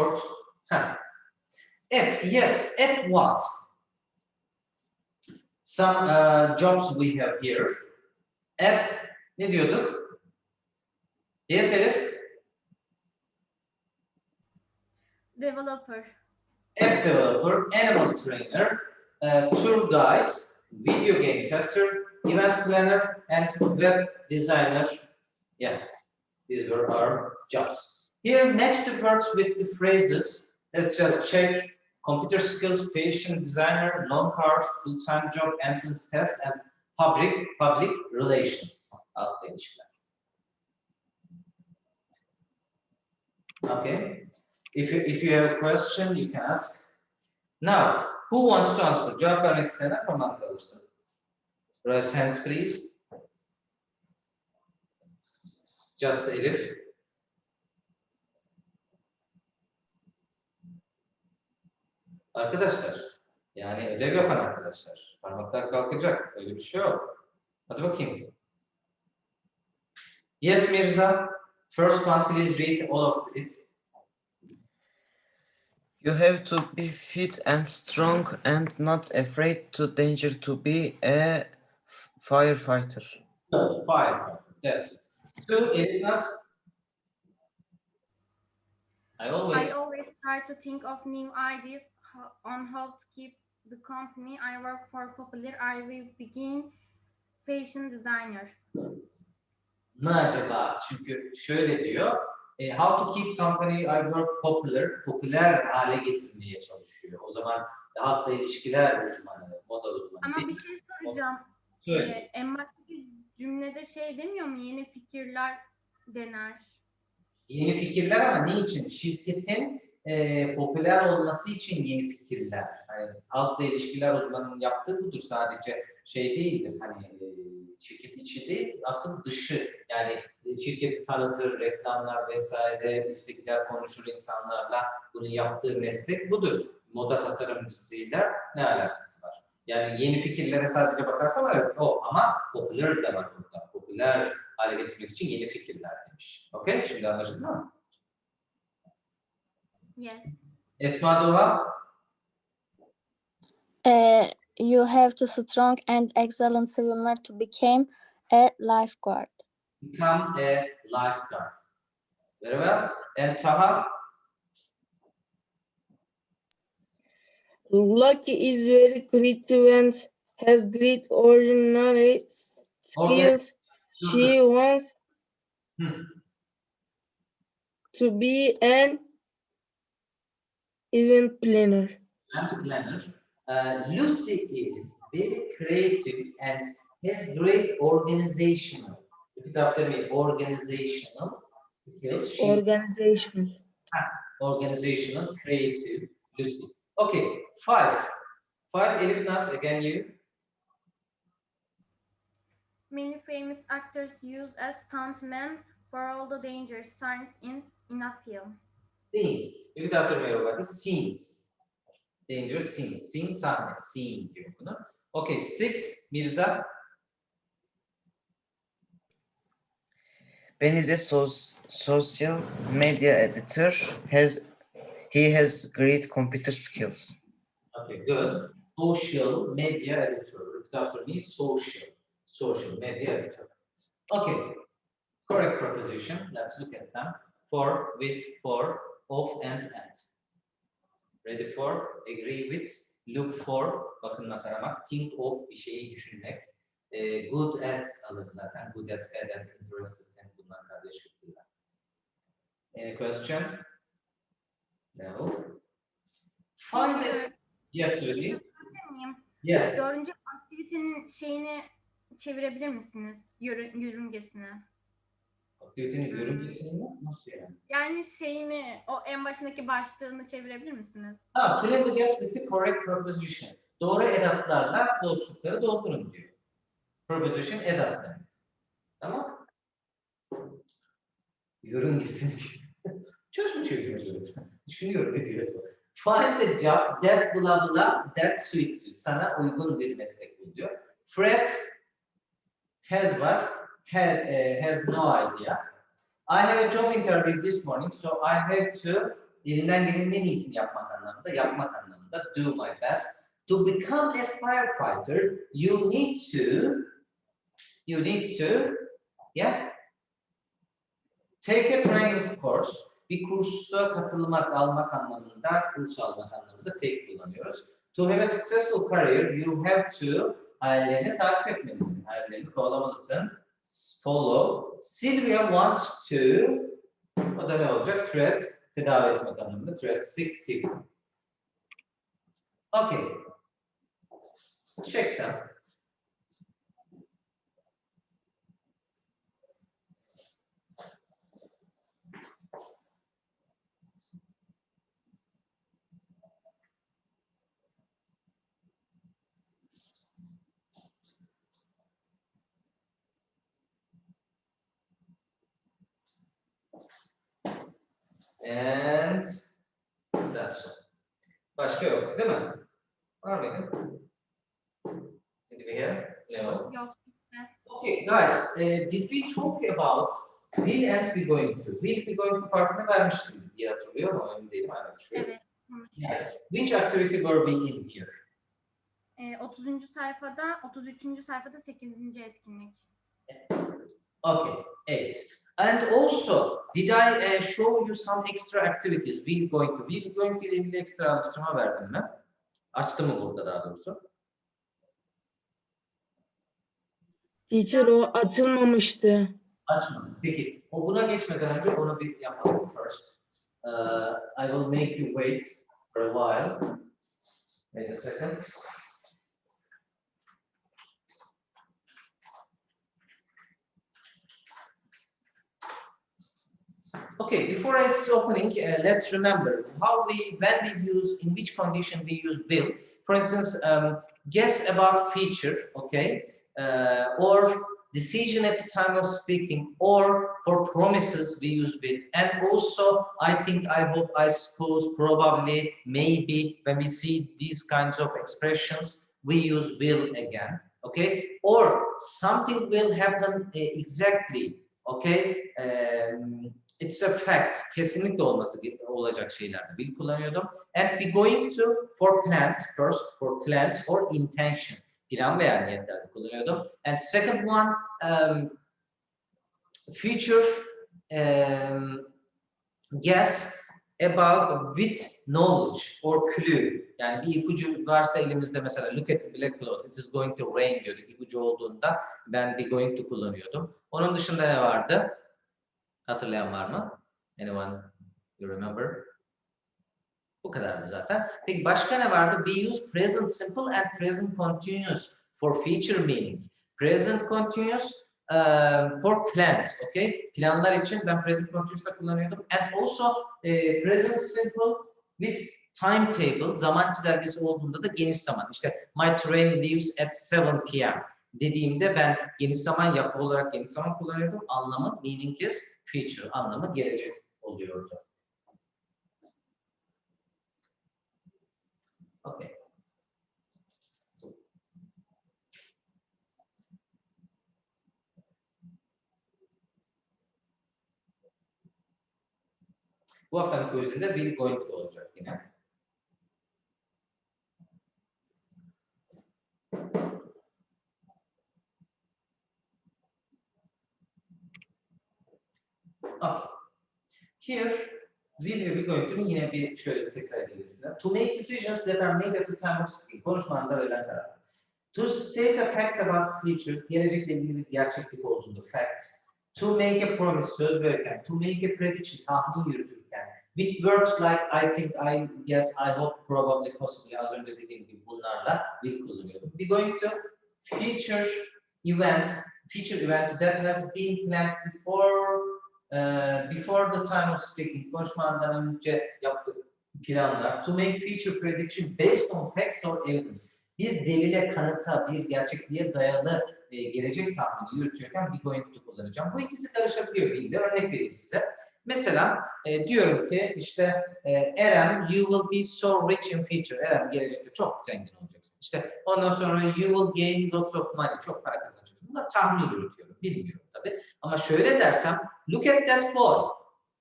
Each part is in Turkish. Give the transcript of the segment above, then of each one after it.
Record. Huh. App, yes, app what? Some uh, jobs we have here. App, ne diyorduk? Yes Elif? Developer. App developer, animal trainer, uh, tour guide, video game tester, event planner, and web designer. Yeah, these were our jobs. Here, next to words with the phrases, let's just check computer skills, fashion designer, long car, full-time job, entrance test, and public public relations. Okay. If you, if you have a question, you can ask. Now, who wants to answer? Cevap vermek isteyenler parmak kalırsın. Raise hands please. Just Elif. Arkadaşlar, yani ödev yapan arkadaşlar. Parmaklar kalkacak. Öyle bir şey yok. Hadi bakayım. Yes Mirza. First one please read all of it. You have to be fit and strong and not afraid to danger to be a firefighter. Good. Five. That's it. Two, Elif Naz. I always I always try to think of new ideas on how to keep the company I work for popular. I will begin fashion designer. mı acaba? Çünkü şöyle diyor. e, how to keep company I work popular, popüler hale getirmeye çalışıyor. O zaman halkla ilişkiler uzmanı, moda uzmanı. Ama değil bir şey soracağım. Söyle. Ee, en baştaki cümlede şey demiyor mu? Yeni fikirler dener. Yeni fikirler ama ne için? Şirketin e, popüler olması için yeni fikirler. Hani halkla ilişkiler uzmanının yaptığı budur sadece şey değildir. Hani e, şirket içi değil, asıl dışı. Yani e, şirketi tanıtır, reklamlar vesaire, işte gider konuşur insanlarla. Bunu yaptığı meslek budur. Moda tasarımcısıyla ne alakası var? Yani yeni fikirlere sadece bakarsan evet o ama popüler de var burada. Popüler hale getirmek için yeni fikirler demiş. Okey? Şimdi anlaşıldı mı? Yes. Esma Doğa, Uh, you have to strong and excellent swimmer to become a lifeguard. become a lifeguard. Very well. And Taha, Lucky is very creative and has great originality skills. She wants Hmm. to be an event planner. and planner. Uh, Lucy is very creative and has great organizational. Repeat after me. Organizational skills. She Organizational. organizational, creative, Lucy. Okay, five. Five, Elif Naz, again you. Many famous actors use as stuntmen for all the dangerous signs in, in a film. Scenes. Repeat after me, bakın. Scenes. Dangerous scenes. Scene sahne. Scene diyor bunu. Okay, six, Mirza. Ben is a soc- social media editor. Has he has great computer skills. Okay, good. Social media editor. Repeat after me, social. Social media editor. Okay, correct proposition. Let's look at them. For, with, for, of, and, and. Ready for, agree with, look for, bakımla taramak, think of, bir şeyi düşünmek. Ee, good at alır zaten. Good at, bad at, interested in bunlar kardeşlikler. Any question? No. Find it. Yes, miyim? Yeah. Dördüncü aktivitenin şeyini çevirebilir misiniz? Yörü, yörüngesini. Aktivitenin görüntüsünü mü? Nasıl yani? Yani şeyini, o en başındaki başlığını çevirebilir misiniz? Ha, fill in the gaps with the correct preposition. Doğru edatlarla boşlukları doldurun diyor. Preposition edat demek. Tamam? Yörüngesini Çöz mü çekiyoruz öyle? Düşünüyorum ne diyor? Find the job that blah blah that suits you. Sana uygun bir meslek bul diyor. Fred has var. Had, eh, has no idea. I have a job interview this morning, so I have to elinden gelenin en iyisini yapmak anlamında, yapmak anlamında. Do my best. To become a firefighter, you need to, you need to, yeah, take a training course. Bir kursa katılmak, almak anlamında, kurs almak anlamında take kullanıyoruz. To have a successful career, you have to hayallerini takip etmelisin, hayallerini kovalamalısın. Follow. Sylvia wants to, o da ne olacak? Treat, tedavi etmek anlamında. Treat sick people. Okay. Check them. And that's all. Başka yok değil mi? Var mıydı? Did we hear? No. Yok. Okay guys, eh, did we talk about will and be going to? Will be going to farkına vermiştim diye hatırlıyorum ama emin değilim. Sure. Evet. Yeah. Which activity were we in here? Ee, 30. sayfada, 33. sayfada 8. etkinlik. Okay, eight. And also, did I eh, show you some extra activities? Will going to, will going to ile ilgili ekstra alıştırma verdim mi? Açtı mı burada daha doğrusu? Teacher o atılmamıştı. Açmadım. Peki, o buna geçmeden önce onu bir yapalım first. Uh, I will make you wait for a while. Wait a second. Okay, before it's opening, uh, let's remember how we, when we use, in which condition we use will. For instance, um, guess about feature, okay, uh, or decision at the time of speaking, or for promises we use will. And also, I think, I hope, I suppose, probably, maybe, when we see these kinds of expressions, we use will again, okay? Or something will happen uh, exactly, okay? Um, it's a fact, kesinlikle olması olacak şeylerde will kullanıyordum. And be going to for plans, first for plans or intention. Plan veya niyetlerde kullanıyordum. And second one, um, future um, guess about with knowledge or clue. Yani bir ipucu varsa elimizde mesela look at the black cloud, it is going to rain diyorduk. İpucu olduğunda ben be going to kullanıyordum. Onun dışında ne vardı? Hatırlayan var mı? Anyone you remember? Bu kadardı zaten. Peki başka ne vardı? We use present simple and present continuous for future meaning. Present continuous um, for plans, okay? Planlar için ben present continuous da kullanıyordum. And also eh, present simple with timetable, zaman çizelgesi olduğunda da geniş zaman. İşte my train leaves at 7 p.m. dediğimde ben geniş zaman yapı olarak geniş zaman kullanıyordum. Anlamı meaning is future, anlamı gelecek oluyordu. Okay. Bu haftanın quizinde will going to olacak yine. Okay. Here, will be going to'nun yine bir şöyle tekrar edelim size. To make decisions that are made at the time of speaking. Konuşmanda verilen karar. To state a fact about future, gelecekle ilgili bir gerçeklik olduğunda fact. To make a promise, söz verirken. To make a prediction, tahmin yürütürken. With words like I think, I guess, I hope, probably, possibly, az önce dediğim gibi bunlarla will kullanıyordum. Be going to future event, future event that has been planned before before the time of speaking, konuşmadan önce yaptık planlar. To make future prediction based on facts or evidence. Bir delile, kanıta, bir gerçekliğe dayalı e, gelecek tahmini yürütüyorken going to kullanacağım. Bu ikisi karışabiliyor bilgi. Örnek vereyim size. Mesela e, diyorum ki işte e, Eren you will be so rich in future. Eren gelecekte çok zengin olacaksın. İşte ondan sonra you will gain lots of money. Çok para kazanacaksın. Bunlar tahmin yürütüyorum. Bilmiyorum tabii. Ama şöyle dersem look at that boy.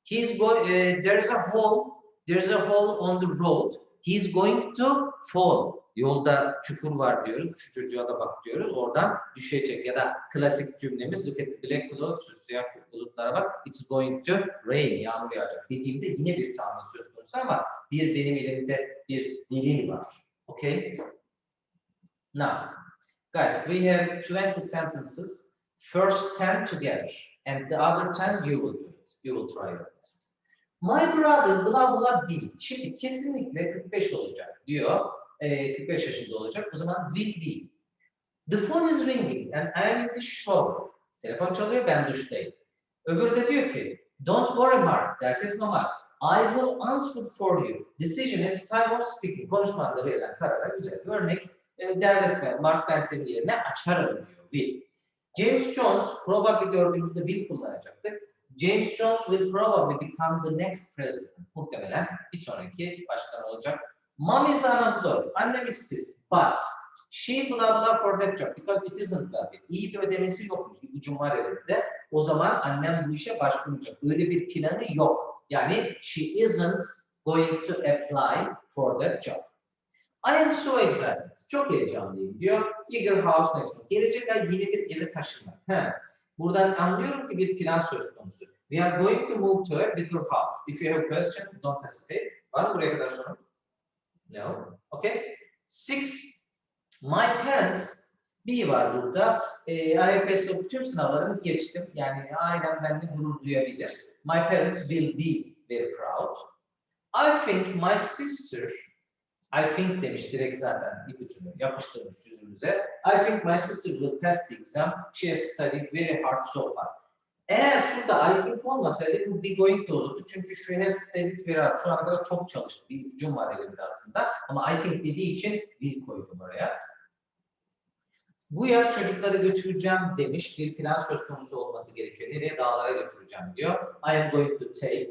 He's going, there's a hole There's a hole on the road. He's going to fall. Yolda çukur var diyoruz. Şu çocuğa da bak diyoruz. Oradan düşecek. Ya da klasik cümlemiz look at the black clouds. Siyah bulutlara bak. It's going to rain. Yağmur yağacak. Dediğimde yine bir tahmin söz konusu ama bir benim elimde bir delil var. Okay? Now, guys, we have 20 sentences. First 10 together. And the other 10 you will do it. You will try your best. My brother blah blah be. Şimdi kesinlikle 45 olacak diyor. Ee, 45 yaşında olacak. O zaman will be. The phone is ringing and I am in the shower. Telefon çalıyor ben duştayım. Öbürü de diyor ki don't worry Mark. Dert etme Mark. I will answer for you. Decision at the time of speaking. Konuşmanda verilen karara güzel bir örnek. E, dert etme Mark ben senin yerine açarım diyor. Will. James Jones probably gördüğümüzde will kullanacaktık. James Jones will probably become the next president. Muhtemelen bir sonraki başkan olacak. Mom is unemployed. Annem işsiz. But she blah blah for that job because it isn't that. İyi bir ödemesi yokmuş. Bir ucum var elinde. O zaman annem bu işe başvurmayacak. Öyle bir planı yok. Yani she isn't going to apply for that job. I am so excited. Çok heyecanlıyım diyor. Bigger house next month. Gelecek ay yeni bir eve taşınmak. He. Buradan anlıyorum ki bir plan söz konusu. We are going to move to a bigger house. If you have a question, don't hesitate. Var mı buraya kadar sorunuz? No. Okay. Six. My parents B var burada. Ee, IELTS'te tüm sınavlarımı geçtim. Yani ailem benimle gurur duyabilir. My parents will be very proud. I think my sister I think demiş direkt zaten ipucunu yapıştırmış yüzümüze. I think my sister will pass the exam. She has studied very hard so far. Eğer şurada I think olmasaydı bu be going to olurdu. Çünkü she has studied very hard. Şu ana kadar çok çalıştı. Bir ipucum var elimde aslında. Ama I think dediği için will koydum oraya. Bu yaz çocukları götüreceğim demiş. Bir plan söz konusu olması gerekiyor. Nereye? Dağlara götüreceğim diyor. I am going to take.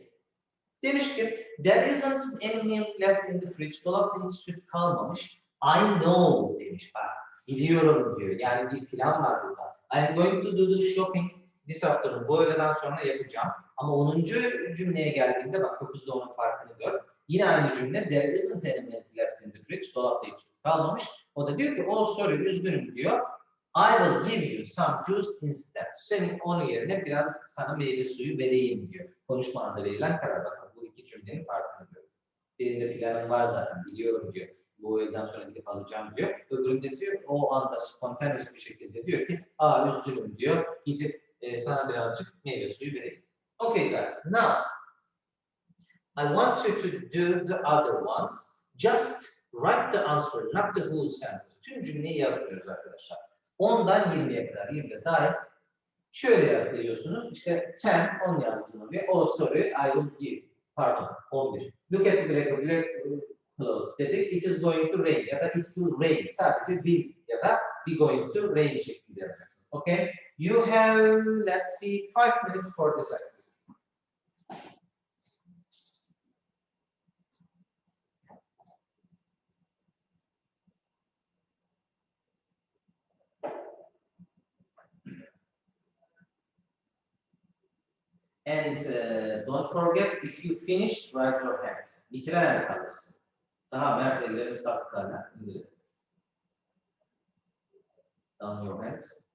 Demiş ki, there isn't any milk left in the fridge. Dolapta hiç süt kalmamış. I know demiş bak. Biliyorum diyor. Yani bir plan var burada. I am going to do the shopping this afternoon. Bu öğleden sonra yapacağım. Ama 10. cümleye geldiğimde bak 9'da onun farkını gör. Yine aynı cümle there isn't any milk left in the fridge. Dolapta hiç süt kalmamış. O da diyor ki oh sorry üzgünüm diyor. I will give you some juice instead. Senin onun yerine biraz sana meyve suyu vereyim diyor. Konuşmanda verilen karar. Bakın bu iki cümlenin farkını gör. Birinde planım var zaten biliyorum diyor. Bu öğleden sonra gidip alacağım diyor. Öbüründe diyor o anda spontaneous bir şekilde diyor ki aa üzgünüm diyor. Gidip e, sana birazcık meyve suyu vereyim. Okay guys now I want you to do the other ones. Just write the answer, not the whole sentence. Tüm cümleyi yazmıyoruz arkadaşlar. 10'dan 20'ye kadar 20'de dahil. Şöyle yapıyorsunuz. İşte 10, 10 yazdım oraya. Oh sorry, I will give. Pardon, 11. Look at the black, clothes dedik. It is going to rain ya da it will rain. Sadece will ya da be going to rain. Okay? You have, let's see, five minutes for this activity. And uh, don't forget, if you finished, raise your hand. Bitiren el kaldırsın. Daha mert elleriniz kalktılarla indirin. Down your hands.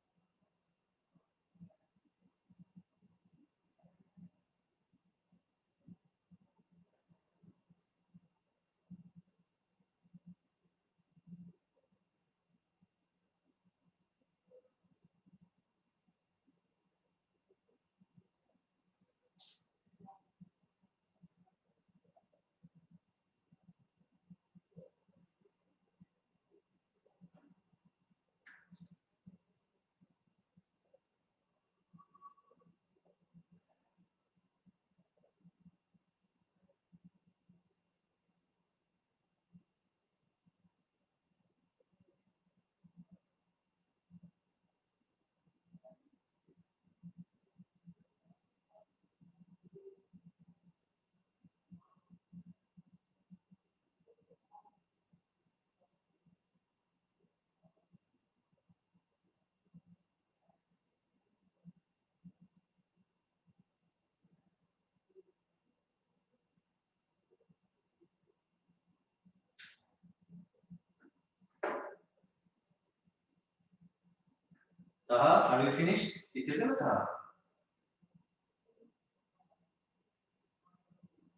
Taha, are you finished? Bitirdi mi Taha?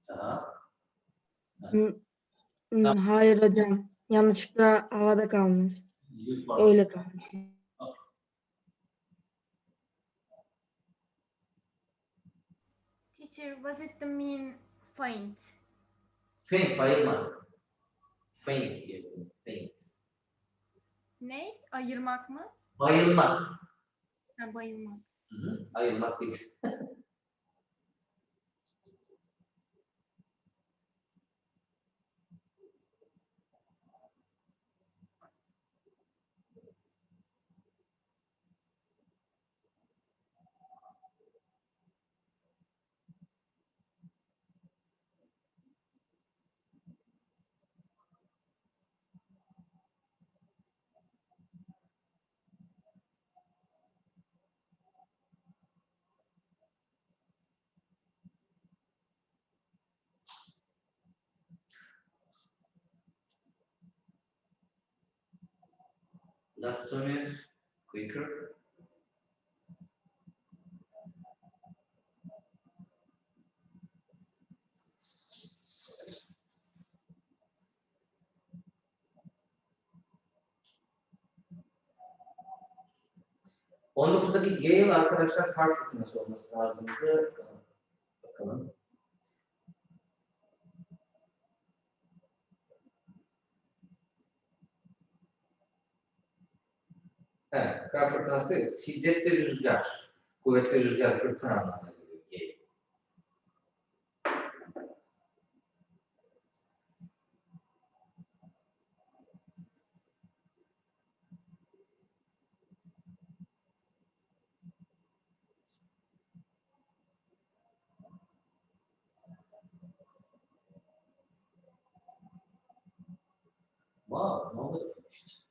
Taha. Hmm, Hayır hocam. Yanlışlıkla havada kalmış. Lütfen. Öyle kalmış. Teacher, was it the mean faint? Faint, bayılmak. Faint. Faint. Ne? Ayırmak mı? Bayılmak. Ha, bayılmak. Hı hı. Last two minutes. Quicker. On dokuzdaki Gale arkadaşlar kar fırtınası olması lazımdı. Bakalım. Fırtınası değil, şiddetli rüzgar. Kuvvetli rüzgar, fırtına anlamına geliyor. Gale. Wow, nobody finished.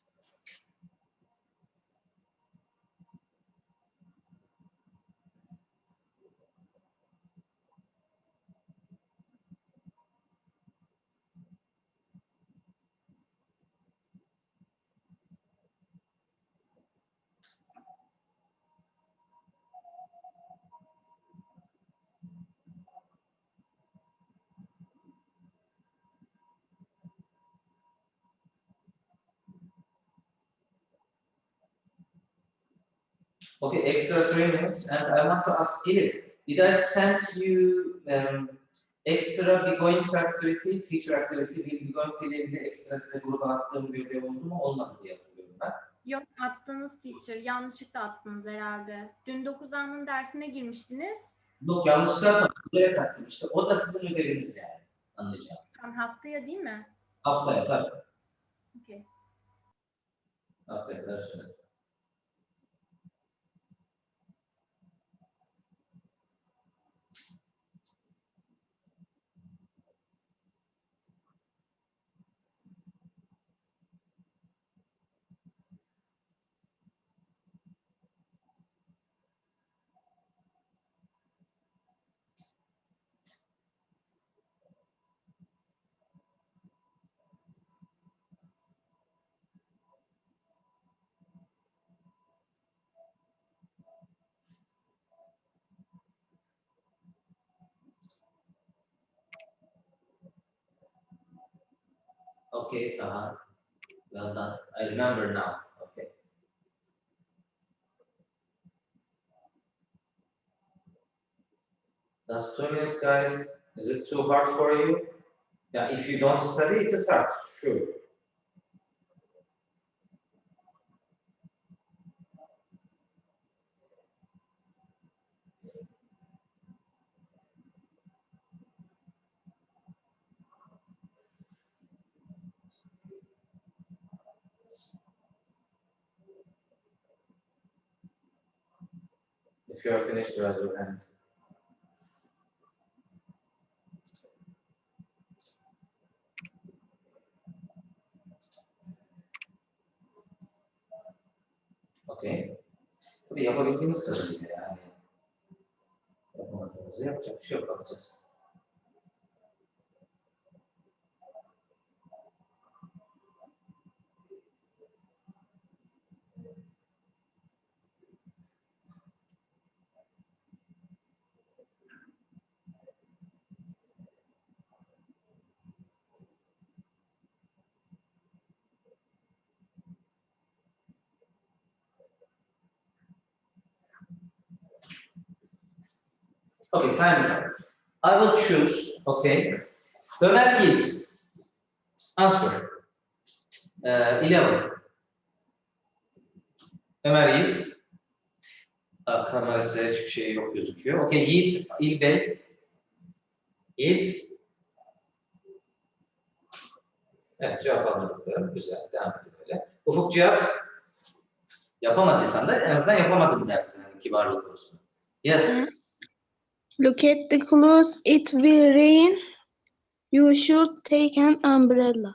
Okay, extra three minutes, and I want to ask Elif, did I send you um, extra be going to activity, future activity, be going to ile ilgili ekstra size gruba attığım bir ödev oldu mu? Olmadı diye hatırlıyorum ben. Yok attınız teacher. Yanlışlıkla attınız herhalde. Dün 9A'nın dersine girmiştiniz. Yok yanlışlıkla yapmadım, bilerek attım işte. O da sizin ödeviniz yani, anlayacağınız. Tam haftaya değil mi? Haftaya tabii, Okey. haftaya ders ödevi. Okay, Taha. Well done. I remember now. Okay. Last two minutes, guys. Is it too hard for you? Yeah, if you don't study, it is hard, sure. If you are finished, raise your hand. Okay. Tabii yapabildiğiniz kadarıyla yani. Yapamadığınızı yapacak bir şey yok, bakacağız. Okay, time is up. I will choose. Okay. Ömer Yiğit. Answer. Uh, 11. Ömer Yiğit. Aa, kamerası hiçbir şey yok gözüküyor. Okay, Yiğit, İlbey. Yiğit. Evet, cevap almadıkları. Güzel, devam edin öyle. Ufuk Cihat. Yapamadıysan da en azından yapamadım dersin. Yani kibarlık olsun. Yes. Look at the clothes. It will rain. You should take an umbrella.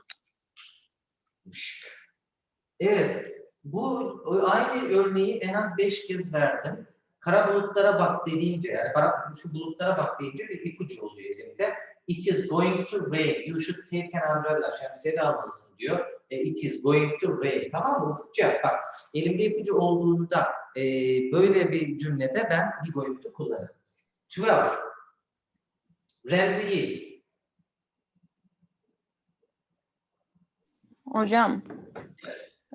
Evet. Bu aynı örneği en az beş kez verdim. Kara bulutlara bak dediğince yani şu bulutlara bak deyince bir ipucu oluyor elimde. It is going to rain. You should take an umbrella. Şemsiye de almalısın diyor. E, it is going to rain. Tamam mı Ufukça? Bak elimde ipucu olduğunda e, böyle bir cümlede ben be going to kullanırım. 12. Remzi Yiğit. Hocam.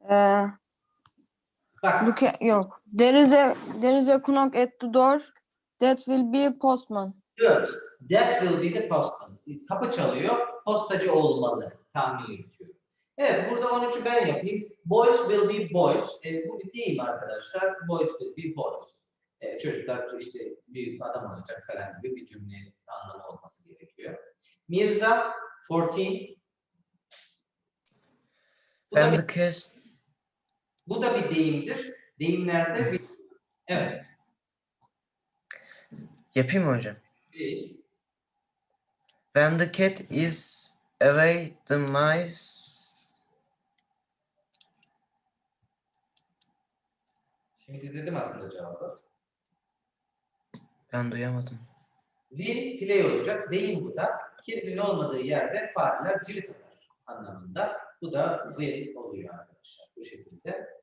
Eee Bak look at, yok. There is a there is a knock at the door. That will be postman. Good. That will be the postman. Kapı çalıyor. Postacı olmalı. Tahmin yürütüyorum. Evet burada 13'ü ben yapayım. Boys will be boys. E, bu bir deyim arkadaşlar. Boys will be boys. E, çocuklar işte büyük adam olacak falan gibi bir cümle anlamı olması gerekiyor. Mirza 14. Bu da, When bir, the cat bu da bir deyimdir. Deyimlerde bir... Evet. yapayım mı hocam? Please. When the cat is away, the mice Şimdi dedim aslında cevabı. Ben duyamadım. Will play olacak. Deyim bu da. Kirpinin olmadığı yerde fareler cirit atar anlamında. Bu da will oluyor arkadaşlar. Bu şekilde.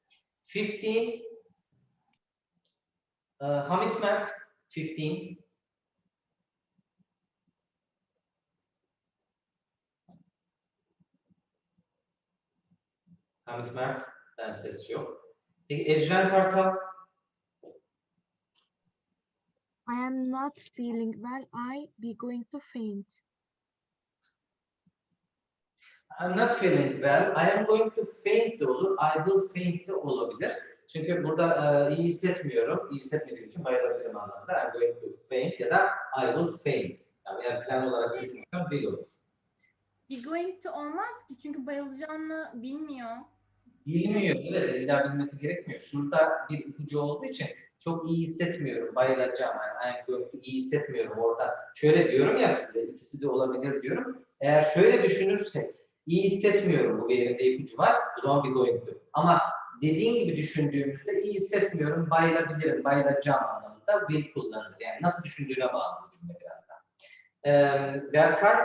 15 uh, Hamit Mert 15 Hamit Mert ben ses yok. Peki Ejren Kartal I am not feeling well. I be going to faint. I'm not feeling well. I am going to faint de olur. I will faint de olabilir. Çünkü burada e, iyi hissetmiyorum. İyi hissetmediğim için bayılabilirim anlamında. I'm going to faint ya da I will faint. Yani eğer plan olarak düşünürsem will olur. Be going to olmaz ki çünkü bayılacağını bilmiyor. Bilmiyor. Evet, illa bilmesi gerekmiyor. Şurada bir ipucu olduğu için çok iyi hissetmiyorum. Bayılacağım. Yani going to iyi hissetmiyorum orada. Şöyle diyorum ya size, ikisi de olabilir diyorum. Eğer şöyle düşünürsek, iyi hissetmiyorum bu elimde ipucu var. O zaman bir going. Ama dediğin gibi düşündüğümüzde iyi hissetmiyorum, bayılabilirim, bayılacağım anlamında will kullanılır. Yani nasıl düşündüğüne bağlı bu cümle biraz da. Ee. Berkay.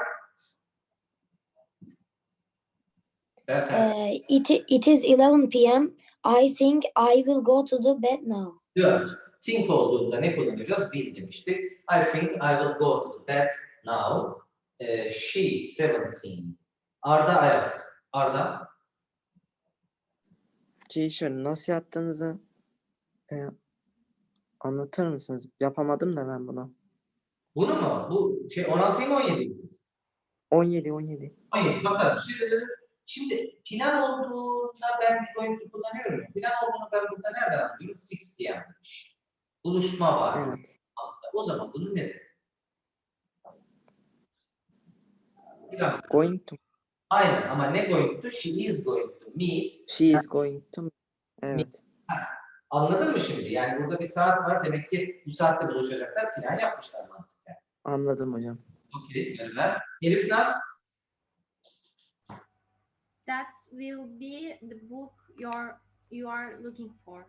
Uh, it, it is 11 p.m. I think I will go to the bed now. 4. Think olduğunda ne kullanacağız? Will demiştik. I think I will go to the bed now. Ee, she 17. Arda Ayaz. Arda. Teacher nasıl yaptığınızı e, anlatır mısınız? Yapamadım da ben bunu. Bunu mu? Bu şey 16'yı mı 17'yi mi? 17 17. 17. Bakalım. Şimdi, şimdi plan olduğunda ben bir going to kullanıyorum. Plan olduğunu ben burada nereden anlıyorum? 6 p.m. demiş. Buluşma var. Evet. O zaman bunun ne demek? Plan. Going to. Aynen ama ne going to? She is going to meet She is going to. Evet. Anladın mı şimdi? Yani burada bir saat var. Demek ki bu saatte buluşacaklar. Plan yapmışlar mantıken. Anladım hocam. Okey. Elif Naz. That will be the book you're you are looking for.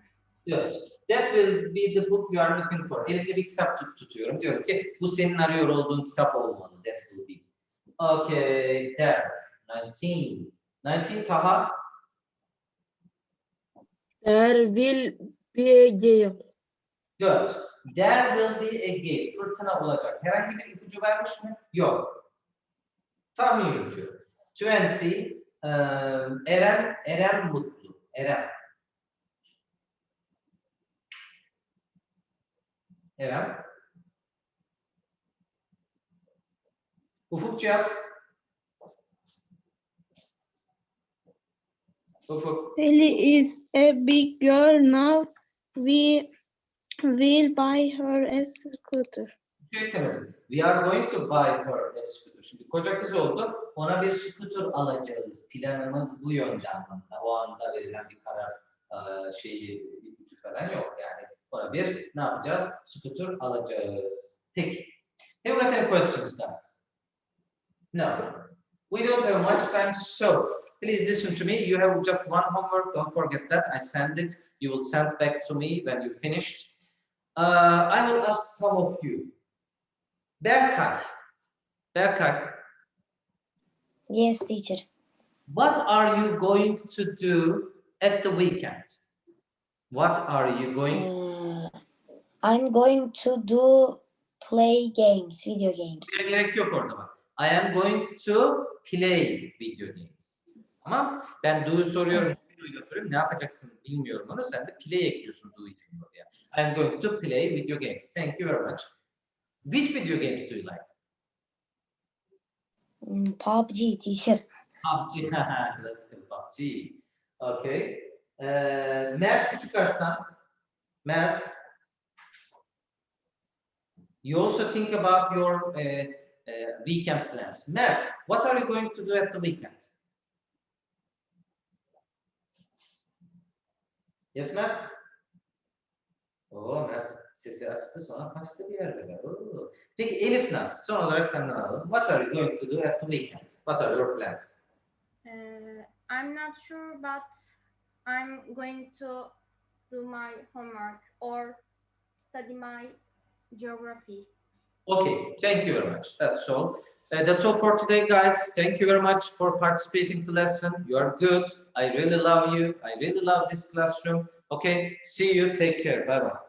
Evet. That will be the book you are looking for. Elimde bir kitap tut tutuyorum. Diyorum ki bu senin arıyor olduğun kitap olmalı. That will be. Okay. There. 19. 19 Taha. There will be a gale. Good. There will be a gale. Fırtına olacak. Herhangi bir ipucu vermiş mi? Yok. Tahmin yürütüyorum. 20. um, Eren, Eren Mutlu. Eren. Eren. Ufuk Cihat. Ufuk. Sally is a big girl now. We will buy her a scooter. Şey demedim. We are going to buy her a scooter. Şimdi koca kız oldu. Ona bir scooter alacağız. Planımız bu yönde anlamda. O anda verilen bir karar e, şeyi, ipucu falan yok yani. Ona bir ne yapacağız? Scooter alacağız. Peki. Have you got any questions guys? No. We don't have much time, so please listen to me. You have just one homework. Don't forget that. I send it. You will send back to me when you finished. Uh, I will ask some of you. Berkay. Berkay, Yes, teacher. what are you going to do at the weekend? What are you going to Uh, I'm going to do play games, video games. Bir gerek yok orada bak. I am going to play video games. Tamam. Ben do'yu soruyorum. Do'yu da soruyorum. Ne yapacaksın bilmiyorum onu. Sen de play ekliyorsun do'yu oraya. I am going to play video games. Thank you very much. Which video games do you like? Mm, PUBG, teacher. PUBG. Classical PUBG. Okay. Ee, Mert Küçük Arslan. Mert. You also think about your uh, uh, weekend plans. Mert, what are you going to do at the weekend? Yes, Mert? Sesi açtı sonra kaçtı bir yerde. Oo. Peki Elif Naz, son olarak senden alalım. What are you going to do at the weekend? What are your plans? Uh, I'm not sure, but I'm going to do my homework or study my geography. Okay, thank you very much. That's all. Uh, that's all for today, guys. Thank you very much for participating the lesson. You are good. I really love you. I really love this classroom. Okay, see you. Take care. Bye bye.